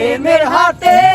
প্রেমের হাতে